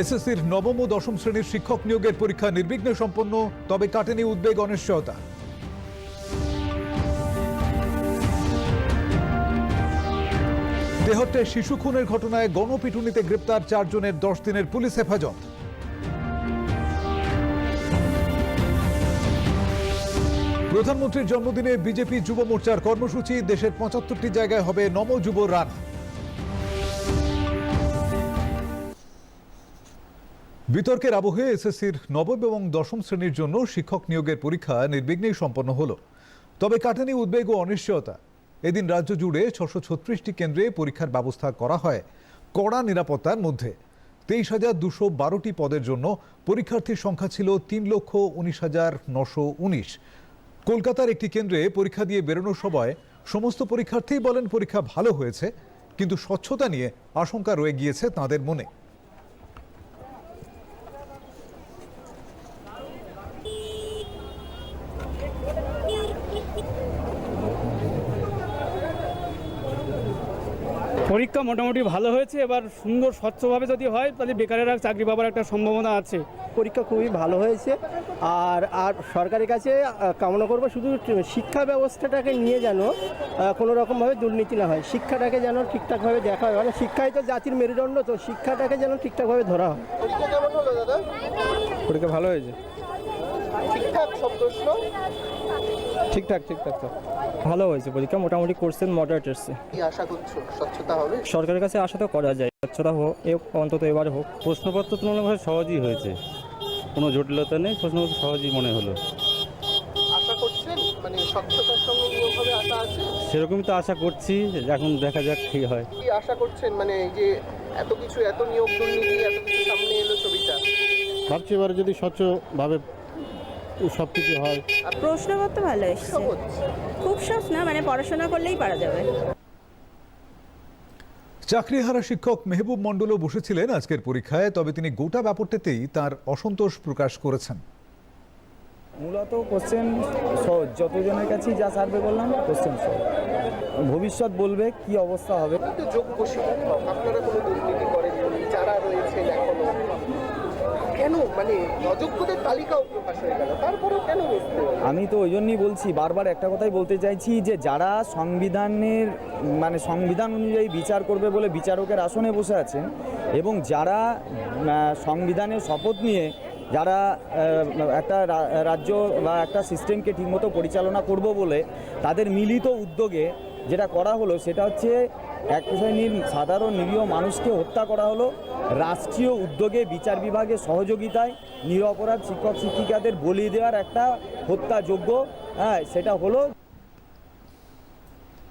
এসএসসির নবম ও দশম শ্রেণির শিক্ষক নিয়োগের পরীক্ষা নির্বিঘ্নে সম্পন্ন, তবে কাটেনি উদ্বেগ, অনিশ্চয়তা। দেহট্টে শিশু খুনের ঘটনায় গণপিটুনিতে গ্রেপ্তার চারজনের দশ দিনের পুলিশ হেফাজত। প্রধানমন্ত্রীর জন্মদিনে বিজেপি যুব মোর্চার কর্মসূচি, দেশের পঁচাত্তরটি জায়গায় হবে নম যুব রান। বিতর্কের আবহে এসএসসির নবম এবং দশম শ্রেণির জন্য শিক্ষক নিয়োগের পরীক্ষা নির্বিঘ্নেই সম্পন্ন হলো। তবে কাটেনি উদ্বেগ ও অনিশ্চয়তা। এদিন রাজ্য জুড়ে ছশো ছত্রিশটি কেন্দ্রে পরীক্ষার ব্যবস্থা করা হয় কড়া নিরাপত্তার মধ্যে। তেইশ হাজার দুশো বারোটি পদের জন্য পরীক্ষার্থীর সংখ্যা ছিল তিন লক্ষ উনিশ হাজার নশো উনিশ। কলকাতার একটি কেন্দ্রে পরীক্ষা দিয়ে বেরোনোর সময় সমস্ত পরীক্ষার্থীই বলেন পরীক্ষা ভালো হয়েছে, কিন্তু স্বচ্ছতা নিয়ে আশঙ্কা রয়ে গিয়েছে তাদের মনে। পরীক্ষা মোটামুটি ভালো হয়েছে এবার সুন্দর স্বচ্ছভাবে যদি হয় তাহলে বেকারেরা চাকরি পাওয়ার একটা সম্ভাবনা আছে। পরীক্ষা খুবই ভালো হয়েছে আর আর সরকারের কাছে কামনা করব শুধু শিক্ষা ব্যবস্থাটাকে নিয়ে যেন কোনো রকমভাবে দুর্নীতি না হয়। শিক্ষাটাকে যেন ঠিকঠাকভাবে দেখা হয়। মানে শিক্ষাই তো জাতির মেরুদণ্ড তো শিক্ষাটাকে যেন ঠিকঠাকভাবে ধরা হয়। পরীক্ষা ভালো হয়েছে? ঠিকঠাক সব প্রশ্ন ঠিকঠাক ঠিকঠাক তো। ভালো হয়েছে পরীক্ষা মোটামুটি কোর্সেন মডারেট এসছে। কি আশা করছ? স্বচ্ছতা হবে? সরকারের কাছে আশা তো করা যায় স্বচ্ছতা হোক এ অন্তত এবার হোক। প্রশ্নপত্র তুলনামূলক সহজই হয়েছে। কোনো জটিলতা নেই প্রশ্নপত্র সহজই মনে হলো। আশা করছেন? মানে স্বচ্ছতার সঙ্গে নিয়োগ আশা আছে? সেরকমই তো আশা করছি এখন দেখা যাক কি হয়। কি আশা করছেন? মানে এই যে এত কিছু এত নিয়োগ দুর্নীতি এত কিছু সামনে এলো ছবিটা। ভাবছি এবারে যদি স্বচ্ছভাবে সব কিছু হয়। প্রশ্নপত্র ভালো এসছে। খুব সহজ না মানে পড়াশোনা করলেই পারা যাবে। চাকরিহারা শিক্ষক মেহবুব মণ্ডলও বসেছিলেন আজকের পরীক্ষায় তবে তিনি গোটা ব্যাপারটাতেই তার অসন্তোষ প্রকাশ করেছেন। মূলত কোশ্চেন সহজ। যতজনের কাছেই যা সার্ভে করলাম কোশ্চেন সহজ। ভবিষ্যৎ বলবে কি অবস্থা হবে। যোগ্য শিক্ষক আপনারা কোনো দুর্নীতি করেননি যারা রয়েছেন এখনও? মানে আমি তো ওই জন্যই বলছি, বারবার একটা কথাই বলতে চাইছি যে যারা সংবিধানের মানে সংবিধান অনুযায়ী বিচার করবে বলে বিচারকের আসনে বসে আছেন এবং যারা সংবিধানের শপথ নিয়ে যারা একটা রাজ্য বা একটা সিস্টেমকে ঠিকমতো পরিচালনা করব বলে তাদের মিলিত উদ্যোগে যেটা করা হলো সেটা হচ্ছে এক শ্রেণির সাধারণ নিরীহ মানুষকে হত্যা করা হলো, রাষ্ট্রীয় উদ্যোগে বিচার বিভাগের সহযোগিতায় নিরপরাধ শিক্ষক শিক্ষিকাদের বলি দেওয়ার একটা হত্যাযোগ্য হ্যাঁ সেটা হলো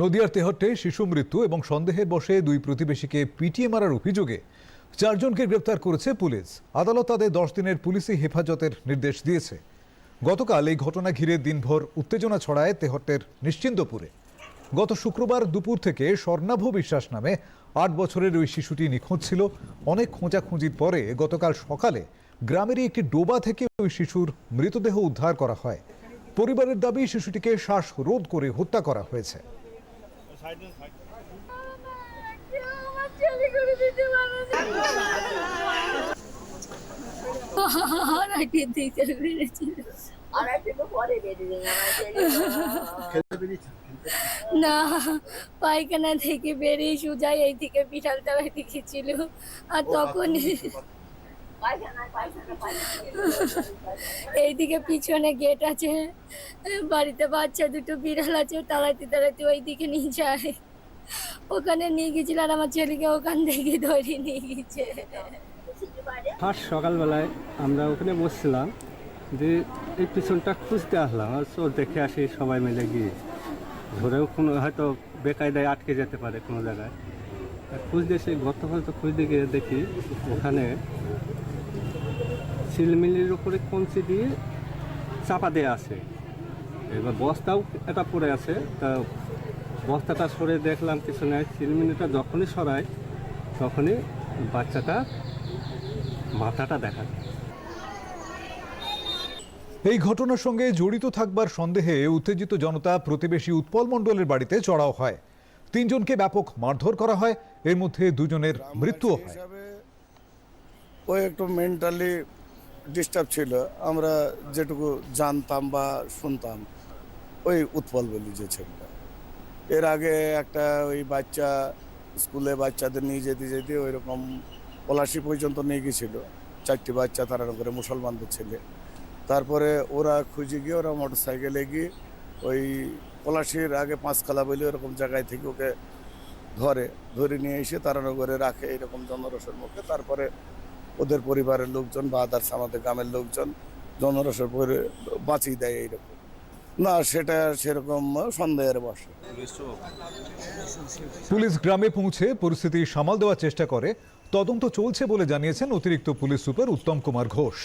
নদিয়ার তেহট্টে শিশু মৃত্যু এবং সন্দেহের বসে দুই প্রতিবেশীকে পিটিয়ে মারার অভিযোগে চারজনকে গ্রেপ্তার করেছে পুলিশ। আদালত তাদের দশ দিনের পুলিশি হেফাজতের নির্দেশ দিয়েছে। গতকাল এই ঘটনা ঘিরে দিনভর উত্তেজনা ছড়ায় তেহট্টের নিশ্চিন্তপুরে গত শুক্রবার দুপুর থেকে স্বর্ণাভ বিশ্বাস নামে আট বছরের ওই শিশুটি নিখোঁজ ছিল অনেক খোঁজাখুঁজির পরে গতকাল সকালে গ্রামেরই একটি ডোবা থেকে ওই শিশুর মৃতদেহ উদ্ধার করা হয় পরিবারের দাবি শিশুটিকে শ্বাসরোধ করে হত্যা করা হয়েছে পেরেছিল না পায়খানা থেকে বেরিয়ে সুজাই এই দিকে বিড়াল তলায় দিকেছিল আর তখন এইদিকে পিছনে গেট আছে। বাড়িতে বাচ্চা দুটো বিড়াল আছে তাড়াইতে ওই দিকে নিয়ে যায়। ওখানে নিয়ে গেছিল আর আমার ছেলেকে ওখান থেকে ধরে নিয়ে গেছে। ফার্স্ট সকালবেলায় আমরা ওখানে বসছিলাম যে এই পিছনটা খুঁজতে আসলাম। আর চোর দেখে আসি সবাই মিলে গিয়ে। ধরেও কোনো হয়তো বেকায়দায় আটকে যেতে পারে কোনো জায়গায়। খুঁজতে সেই গতকাল তো খুঁজতে গিয়ে দেখি ওখানে সিলমিলির উপরে কঞ্চি দিয়ে চাপা দেওয়া আছে। এবার বস্তাও এটা পড়ে আছে। তা বস্তাটা সরে দেখলাম পিছনে, সিলমিলিটা যখনই সরায়, তখনই বাচ্চাটা মাথাটা দেখা যায়। এই ঘটনার সঙ্গে জড়িত থাকবার সন্দেহে উত্তেজিত জনতা প্রতিবেশী উৎপল মণ্ডলের বাড়িতে চড়াও হয়। তিনজনকে ব্যাপক মারধর করা হয়। এর মধ্যে দুজনের মৃত্যুও হয়। ওই একটু মেন্টালি ডিস্টার্ব ছিল। আমরা যেটুকু জানতাম বা শুনতাম, ওই উৎপল বলি যে ছেলেটা। এর আগে একটা ওই বাচ্চা স্কুলে বাচ্চাদের নিয়ে যেতে যেতে ওই রকম পলাশি পর্যন্ত নিয়ে গেছিল। চারটি বাচ্চা তারা করে মুসলমানদের ছেলে। তারপরে ওরা খুঁজে গিয়ে ওরা মোটর সাইকেলে গিয়ে ওই পলাশির আগে পাঁচখালা বলে ওরকম জায়গায় থেকে ওকে ধরে ধরে নিয়ে এসে তারানগরে রাখে এরকম জনরসের মুখে। তারপরে ওদের পরিবারের লোকজন বা আদার্স আমাদের গ্রামের লোকজন জনরসের পরে বাঁচিয়ে দেয় এইরকম। না, সেটা সেরকম সন্দেহের বসে পুলিশ গ্রামে পৌঁছে পরিস্থিতি সামাল দেওয়ার চেষ্টা করে। তদন্ত চলছে বলে জানিয়েছেন অতিরিক্ত পুলিশ সুপার উত্তম কুমার ঘোষ।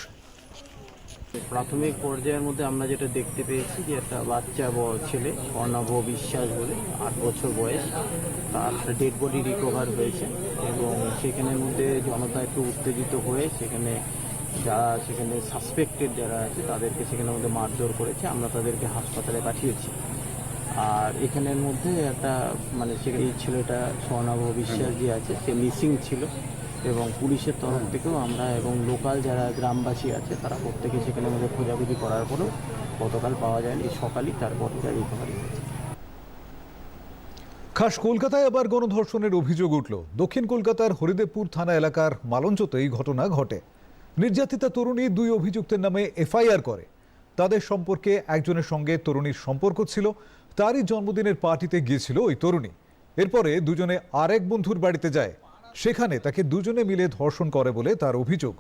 প্রাথমিক পর্যায়ের মধ্যে আমরা যেটা দেখতে পেয়েছি যে একটা বাচ্চা ছেলে, অর্ণব বিশ্বাস বলে, আট বছর বয়স। তার ডেড বডি রিকভার হয়েছে এবং সেখানের মধ্যে জনতা একটু উত্তেজিত হয়ে সেখানে যারা সেখানে সাসপেক্টেড যারা আছে, তাদেরকে সেখানের মধ্যে মারধর করেছে। আমরা তাদেরকে হাসপাতালে পাঠিয়েছি। আর এখানের মধ্যে একটা মানে সেখানে ছেলেটা স্বর্ণাভ বিশ্বাস যে আছে, সে মিসিং ছিল। এবং পুলিশের তরফ থেকেও আমরা এবং লোকাল যারা গ্রামবাসী আছে, তারা প্রত্যেকে সেখানে মধ্যে খোঁজাখুঁজি করার পরেও গতকাল পাওয়া যায়নি। সকালই তার তারপর রিকভারি হয়েছে। খাস কলকাতায় আবার গণধর্ষণের অভিযোগ উঠল। দক্ষিণ কলকাতার হরিদেবপুর থানা এলাকার মালঞ্চতে এই ঘটনা ঘটে। নির্যাতিতা তরুণী দুই অভিযুক্তের নামে এফআইআর করে। তাদের সম্পর্কে একজনের সঙ্গে তরুণীর সম্পর্ক ছিল। তারই জন্মদিনের পার্টিতে গিয়েছিল ওই তরুণী। এরপরে দুজনে আরেক বন্ধুর বাড়িতে যায়। সেখানে তাকে দুজনে মিলে ধর্ষণ করে বলে তার অভিযোগ।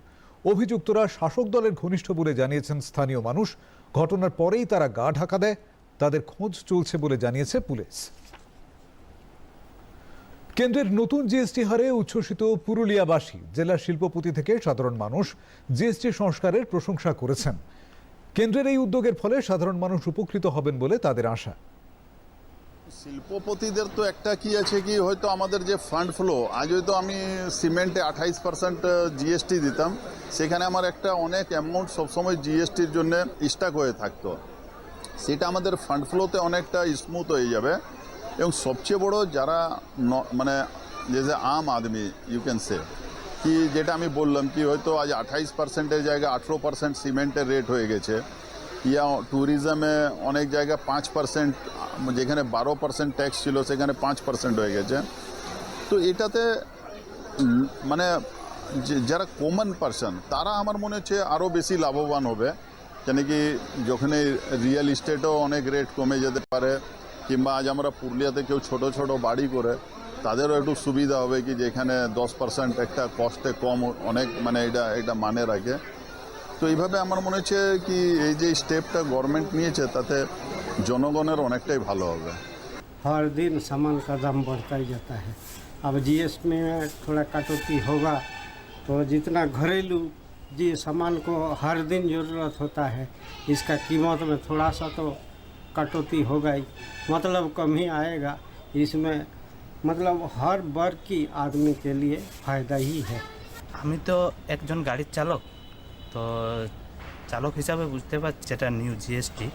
অভিযুক্তরা শাসক দলের ঘনিষ্ঠ বলে জানিয়েছেন স্থানীয় মানুষ। ঘটনার পরেই তারা গা ঢাকা দেয়। তাদের খোঁজ চলছে বলে জানিয়েছে পুলিশ। কেন্দ্রের নতুন জিএসটি হারে উচ্ছ্বসিত পুরুলিয়াবাসী, জেলার শিল্পপতি থেকে সাধারণ মানুষ জিএসটি সংস্কারের প্রশংসা করেছেন। কেন্দ্রের এই উদ্যোগের ফলে সাধারণ মানুষ উপকৃত হবেন বলে তাদের আশা। শিল্পপতিদের তো একটা কি আছে কি, হয়তো আমাদের যে ফান্ড ফ্লো আজ হয়তো আমি সিমেন্টে আঠাইশ পার্সেন্ট জিএসটি দিতাম, সেখানে আমার একটা অনেক অ্যামাউন্ট সবসময় জিএসটির জন্য স্টাক হয়ে থাকতো। সেটা আমাদের ফান্ড ফ্লোতে অনেকটা স্মুথ হয়ে যাবে। এবং সবচেয়ে বড় যারা মানে যে যে আম আদমি ইউ ক্যান সে কি যেটা আমি বললাম কি, হয়তো আজ আঠাইশ পার্সেন্টের জায়গায় আঠেরো পার্সেন্ট সিমেন্টের রেট হয়ে গেছে। ইয়া ট্যুরিজমে অনেক জায়গায় পাঁচ পার্সেন্ট যেখানে বারো পার্সেন্ট ট্যাক্স ছিল, সেখানে পাঁচ পার্সেন্ট হয়ে গেছে। তো এটাতে মানে যারা কমন পার্সন তারা আমার মনে হচ্ছে আরও বেশি লাভবান হবে। কেন কি যখন রিয়েল ইস্টেটও অনেক রেট কমে যেতে পারে, কিংবা আজ আমরা পুরুলিয়াতে কেউ ছোট ছোট বাড়ি করে, তাদেরও একটু সুবিধা হবে কি, যেখানে দশ পার্সেন্ট একটা কস্টে কম, অনেক মানে এটা এটা মানে রাখে। তো এইভাবে আমার মনে হচ্ছে কি এই যে স্টেপটা গভর্নমেন্ট নিয়েছে তাতে জনগণের অনেকটাই ভালো হবে हर दिन सामान का दाम बढ़ता ही जाता है अब जीएस में थोड़ा कटौती होगा तो जितना घरेलू जी सामान को हर दिन ज़रूरत होता है इसका कीमत में थोड़ा सा तो कटौती होगा ही मतलब कम ही आएगा इसमें मतलब हर वर्ग की आदमी के लिए फ़ायदा ही है আমি তো একজন গাড়ির চালক তো চালক হিসাবে বুঝতে পারছি যেটা নিউ জিএসটি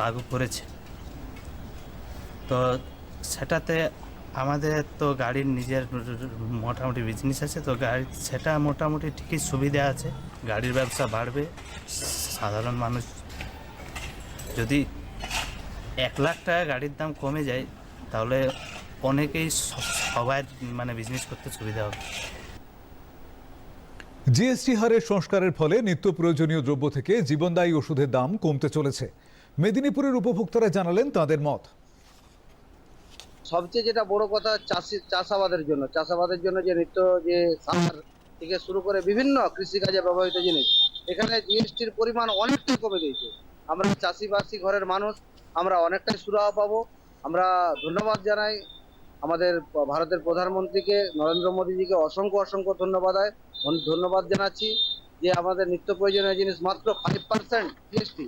লাগু করেছে। তো সেটাতে আমাদের তো গাড়ির নিজের মোটামুটি বিজনেস আছে, তো গাড়ি, সেটা মোটামুটি ঠিকই সুবিধা আছে। গাড়ির ব্যবসা বাড়বে, সাধারণ মানুষ যদি এক লাখ টাকা গাড়ির দাম কমে যায়, তাহলে অনেকেই সবাই মানে বিজনেস করতে সুবিধা হবে। জিএসটি হারের সংস্কারের ফলে নিত্য প্রয়োজনীয় দ্রব্য থেকে জীবনদায়ী ওষুধের দাম কমতে চলেছে। মেদিনীপুরের উপভোক্তারা জানালেন তাদের মত। সবচেয়ে যেটা বড় কথা, চাষি, চাষাবাদের জন্য। চাষাবাদের জন্য যে নিত্য যে সার থেকে শুরু করে বিভিন্ন কৃষিকাজে ব্যবহৃত জিনিস, এখানে জিএসটির পরিমাণ অনেকটাই কমে গিয়েছে। আমরা চাষিবাসী ঘরের মানুষ, আমরা অনেকটাই সুরাহা পাবো। আমরা ধন্যবাদ জানাই আমাদের ভারতের প্রধানমন্ত্রীকে নরেন্দ্র মোদীজিকে অসংখ্য অসংখ্য ধন্যবাদ ধন্যবাদ জানাচ্ছি যে আমাদের নিত্য প্রয়োজনীয় জিনিস মাত্র ফাইভ পার্সেন্ট জিএসটি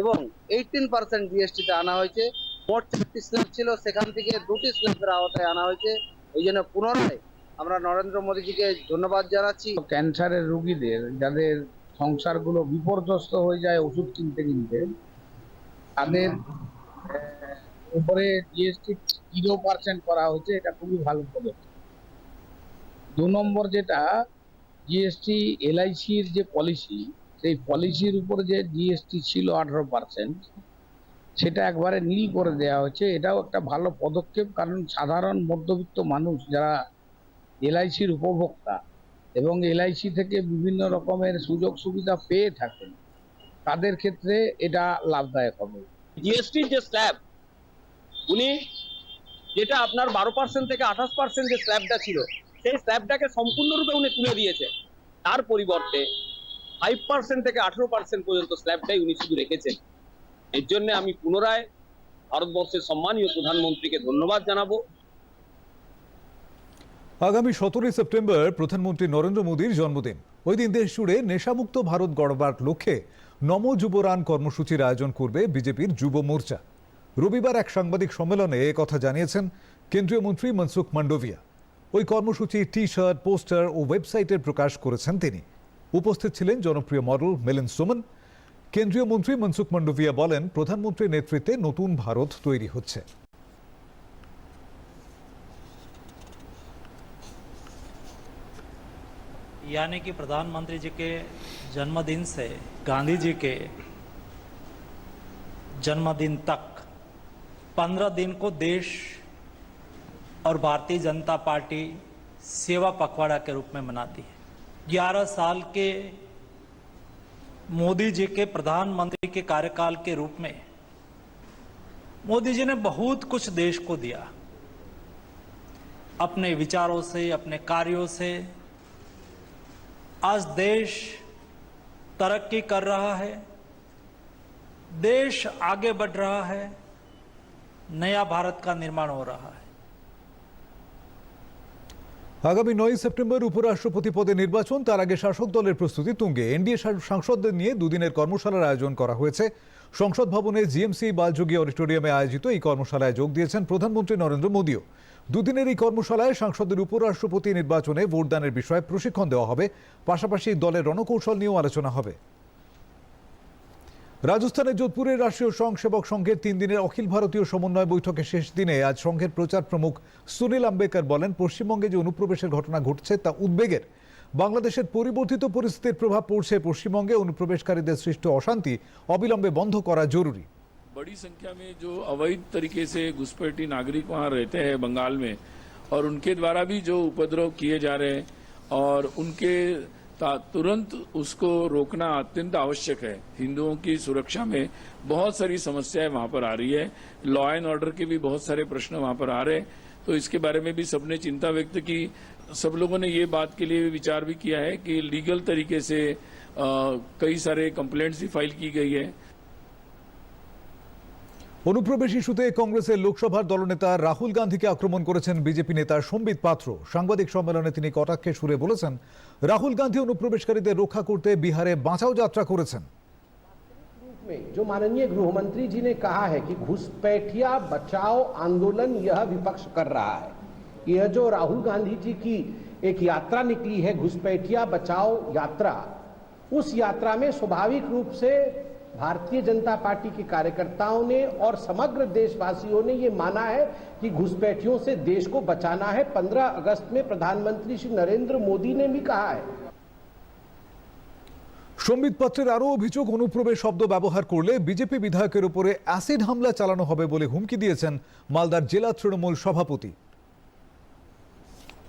এবং এইটিন পার্সেন্ট জিএসটিতে আনা হয়েছে। মোট চারটি স্ল্যাব ছিল, সেখান থেকে দুটি স্ল্যাবের আওতায় আনা হয়েছে। এই জন্য পুনরায় আমরা নরেন্দ্র মোদীজিকে ধন্যবাদ জানাচ্ছি। ক্যান্সারের রোগীদের, যাদের সংসারগুলো বিপর্যস্ত হয়ে যায় ওষুধ কিনতে কিনতে, তাদের উপরে জিএসটি জিরো পার্সেন্ট করা হয়েছে, এটা খুবই ভালো পদক্ষেপ দু নম্বর যেটা জিএসটি এলআইসির যে পলিসি সেই পলিসির উপরে যে জিএসটি ছিল আঠারো পার্সেন্ট সেটা একবারে নীল করে দেওয়া হয়েছে। এটাও একটা ভালো পদক্ষেপ, কারণ সাধারণ মধ্যবিত্ত মানুষ যারা এলআইসির উপভোক্তা এবং এলআইসি থেকে বিভিন্ন রকমের সুযোগ সুবিধা পেয়ে থাকেন, তাদের ক্ষেত্রে এটা লাভদায়ক হবে। জিএসটির যে স্ল্যাব উনি যেটা আপনার বারো পার্সেন্ট থেকে আঠাশ পার্সেন্ট যে স্ল্যাবটা ছিল, সেই স্ল্যাবটাকে সম্পূর্ণরূপে উনি তুলে দিয়েছে। তার পরিবর্তে ফাইভ পার্সেন্ট থেকে আঠেরো পার্সেন্ট পর্যন্ত স্ল্যাবটাই উনি শুধু রেখেছেন। এর জন্য আমি পুনরায় ভারতবর্ষের সম্মানীয় প্রধানমন্ত্রীকে ধন্যবাদ জানাব। আগামী সতেরোই সেপ্টেম্বর প্রধানমন্ত্রী নরেন্দ্র মোদীর জন্মদিন। ওই দিন দেশ জুড়ে নেশামুক্ত ভারত গড়বার লক্ষ্যে নম যুবরান কর্মসূচির আয়োজন করবে বিজেপির যুব মোর্চা। রবিবার এক সাংবাদিক সম্মেলনে এ কথা জানিয়েছেন কেন্দ্রীয় মন্ত্রী মনসুখ মান্ডভিয়া ওই কর্মসূচি টি শার্ট পোস্টার ও ওয়েবসাইটের প্রকাশ করেছেন তিনি উপস্থিত ছিলেন জনপ্রিয় মডেল মেলিন সুমন কেন্দ্রীয় মন্ত্রী মনসুখ মান্ডভিয়া বলেন প্রধানমন্ত্রীর নেতৃত্বে নতুন ভারত তৈরি হচ্ছে यानी कि प्रधानमंत्री जी के जन्मदिन से गांधी जी के जन्मदिन तक पंद्रह दिन को देश और भारतीय जनता पार्टी सेवा पखवाड़ा के रूप में मनाती है। ग्यारह साल के मोदी जी के प्रधानमंत्री के कार्यकाल के रूप में मोदी जी ने बहुत कुछ देश को दिया। अपने विचारों से, अपने कार्यों से। आज देश तरक्की कर रहा है। देश आगे बढ़ रहा है। नया भारत का निर्माण हो रहा है আগামী নয় সেপ্টেম্বর উপরাষ্ট্রপতি পদে নির্বাচন তার আগে শাসক দলের প্রস্তুতি তুঙ্গে এনডিএ সাংসদদের নিয়ে দুদিনের কর্মশালার আয়োজন করা হয়েছে সংসদ ভবনে জিএমসি বালযোগী অডিটোরিয়ামে আয়োজিত এই কর্মশালায় যোগ দিয়েছেন প্রধানমন্ত্রী নরেন্দ্র মোদীও দুদিনের এই কর্মশালায় সাংসদের উপরাষ্ট্রপতি নির্বাচনে ভোটদানের বিষয়ে প্রশিক্ষণ দেওয়া হবে পাশাপাশি দলের রণকৌশল নিয়েও আলোচনা হবে রাজস্থানের যোধপুরের রাষ্ট্রীয় স্বয়ংসেবক সংঘের তিন দিনের অখিল ভারতীয় সমন্বয় বৈঠকের শেষ দিনে আজ সংঘের প্রচার প্রমুখ সুনীল আম্বেকর বলেন পশ্চিমবঙ্গে যে অনুপ্রবেশের ঘটনা ঘটছে তা উদ্বেগের বাংলাদেশের পরিবর্তিত পরিস্থিতির প্রভাব পড়ছে পশ্চিমবঙ্গে অনুপ্রবেশকারীদের সৃষ্ট অশান্তি অবিলম্বে বন্ধ করা জরুরি बड़ी संख्या में जो अवैध तरीके से घुसपैठी नागरिक वहाँ रहते हैं बंगाल में और उनके द्वारा भी जो उपद्रव किए जा रहे हैं और उनके ता- तुरंत उसको रोकना अत्यंत आवश्यक है। हिंदुओं की सुरक्षा में बहुत सारी समस्याएँ वहाँ पर आ रही है। लॉ एंड ऑर्डर के भी बहुत सारे प्रश्न वहाँ पर आ रहे हैं। तो इसके बारे में भी सबने चिंता व्यक्त की। सब लोगों ने ये बात के लिए विचार भी किया है कि लीगल तरीके से आ, कई सारे कंप्लेंट्स भी फ़ाइल की गई है। অনুপ্রবেশ ইস্যুতে কংগ্রেসের লোকসভার দলনেতা রাহুল গান্ধীকে আক্রমণ করেছেন বিজেপি নেতা সম্বিত পাত্র সাংবাদিক সম্মেলনে তিনি কটাক্ষে সুরে বলেছেন রাহুল গান্ধী অনুপ্রবেশকারীদের রক্ষা করতে বিহারে বাঁচাও যাত্রা করেছেন में जो माननीय गृह मंत्री जी ने कहा है कि घुसपैठिया बचाओ आंदोलन यह विपक्ष कर रहा है यह जो राहुल गांधी जी की एक यात्रा निकली है घुसपैठिया बचाओ यात्रा उस यात्रा में स्वाभाविक रूप से भारतीय जनता पार्टी के कार्यकर्ताओं ने और समग्र देशवासियों ने ये माना है कि घुसपैठियों से देश को बचाना है 15 अगस्त में प्रधानमंत्री श्री नरेंद्र मोदी ने भी कहा है সম্বিত পাত্রের আরও অভিযোগ অনুপ্রবেশ শব্দ ব্যবহার করলে বিজেপি বিধায়কের উপরে অ্যাসিড হামলা চালানো হবে বলে হুমকি দিয়েছেন মালদার জেলা তৃণমূল সভাপতি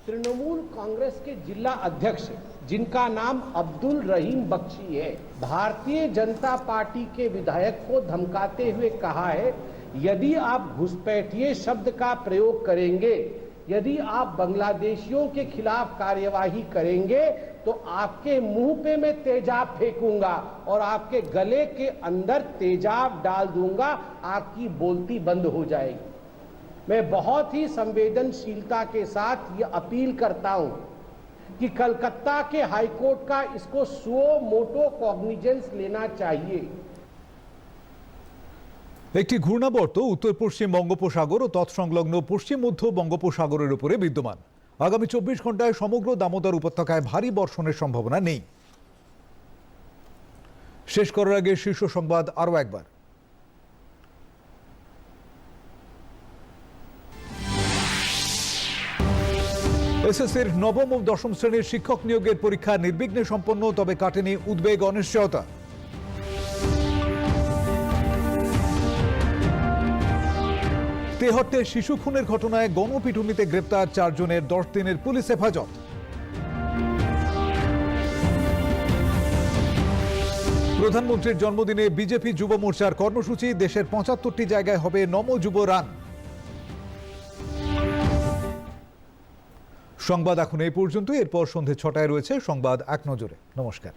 तृणमूल कांग्रेस के जिला अध्यक्ष, जिनका नाम अब्दुल रहीम बख्शी है, भारतीय जनता पार्टी के विधायक को धमकाते हुए कहा है, यदि आप घुसपैठिए शब्द का प्रयोग करेंगे, यदि आप बांग्लादेशियों के खिलाफ कार्यवाही करेंगे तो आपके मुँह पे मैं तेजाब फेंकूँगा और आपके गले के अंदर तेजाब डाल दूँगा, आपकी बोलती बंद हो जाएगी। मैं बहुत ही संवेदनशीलता के साथ ये अपील करता हूं कि कलकत्ता के हाईकोर्ट का इसको सो मोटो कॉग्निजेंस लेना चाहिए একটি ঘূর্ণাবর্ত উত্তর পশ্চিম বঙ্গোপসাগর ও তৎসংলগ্ন পশ্চিম মধ্য বঙ্গোপসাগরের উপরে বিদ্যমান আগামী চব্বিশ ঘন্টায় সমগ্র দামোদর উপত্যকায় ভারী বর্ষণের সম্ভাবনা নেই শেষ করার আগে শীর্ষ সংবাদ আরও একবার এসএসসির নবম ও দশম শ্রেণির শিক্ষক নিয়োগের পরীক্ষা নির্বিঘ্নে সম্পন্ন, তবে কাটেনি উদ্বেগ, অনিশ্চয়তা। তেহট্টে শিশু খুনের ঘটনায় গণপিটুনিতে গ্রেপ্তার চারজনের, দশ দিনের পুলিশ হেফাজত। প্রধানমন্ত্রীর জন্মদিনে বিজেপি যুব মোর্চার কর্মসূচি, দেশের পঁচাত্তরটি জায়গায় হবে নম যুব রান। সংবাদ এখন এই পর্যন্ত এরপর সন্ধে ছটায় রয়েছে সংবাদ এক নজরে। নমস্কার।